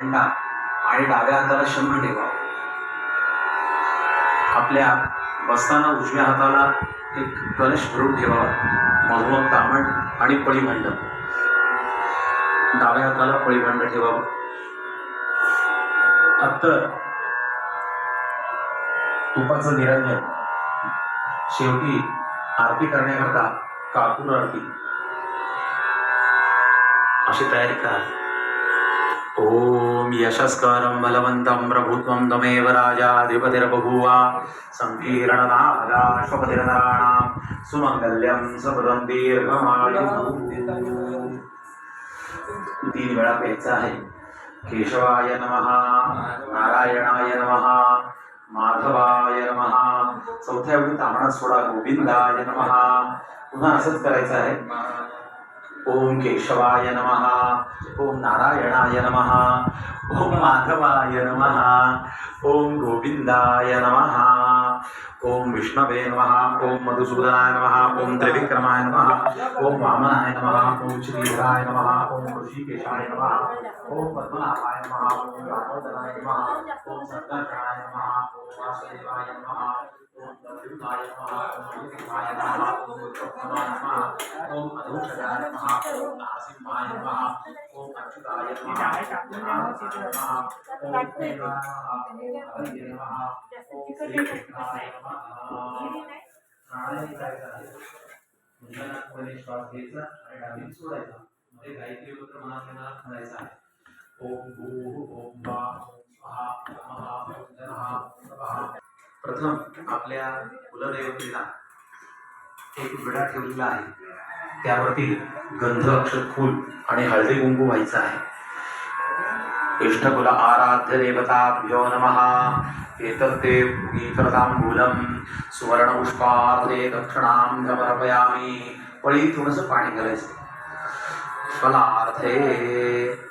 आणि डाव्या हाताला शंख ठेवावा आपल्या बसताना उजव्या हाताला एक कलश भरून ठेवावा मधोमध तामण आणि पळीभांड. डाव्या हाताला पळीभांड ठेवावं अत्तर तुपाचं निरंजन. शेवटी आरती करण्याकरता कापूर आरती. अशी तयारी करा. ॐ यशस्करं बलवन्तं प्रभुत्वं तमेव राजाधिपतिर्बभूवा। सङ्कीर्णनादाश्वपतिर्नराणां सुमङ्गल्यं सपदं दीर्घमायुः तीन वेळा प्यायचा आहे केशवाय नमः नारायणाय नमः माधवाय नमः चौथ्या वेळी तामणात सोडा गोविंदाय नमः। पुन्हा असंच करायचं आहे। ओम केशवाय नमः ओम नारायणाय नमः ओम माधवाय नमः ओम गोविंदाय नमः ओम विष्णवे नम ओम मधुसूदनाय नमः ओम त्रिविक्रमाय नमः ओम वामनाय नमः ओम श्रीधराय नम ओम ऋषिकेशाय नम ओम पद्मनाभाय नम ओम दामोदराय नम ओम संकर्षणाय नम ओम वासुदेवाय नम ओम प्रद्युम्नाय नमः ओम विष्णुवाय नमः ओम उत्तमाय नमः ओम अधोक्षजाय नमः ओम नारसिंहाय नमः ओम अच्युताय नमः ओम नारायणाय ओम देवाय नमः प्राणायाम आहे श्वास घ्यायचा आणि डावीत सोडायचा मध्ये गायत्री मंत्र मनात मनात म्हणायचा आहे ओम भू ओम प्रथम आपल्या कुलदेवतेला एक विडा ठेवलेला आहे. त्यावरती गंध अक्षर फूल आणि हळदी कुंकू व्हायचं आहे. इष्टकुल आराध्य देवताभ्यो नमः. एतद्देव गीतरतांबूलम सुवर्ण दक्षिणां समर्पयामि। वळी थोडंसं फलार्थे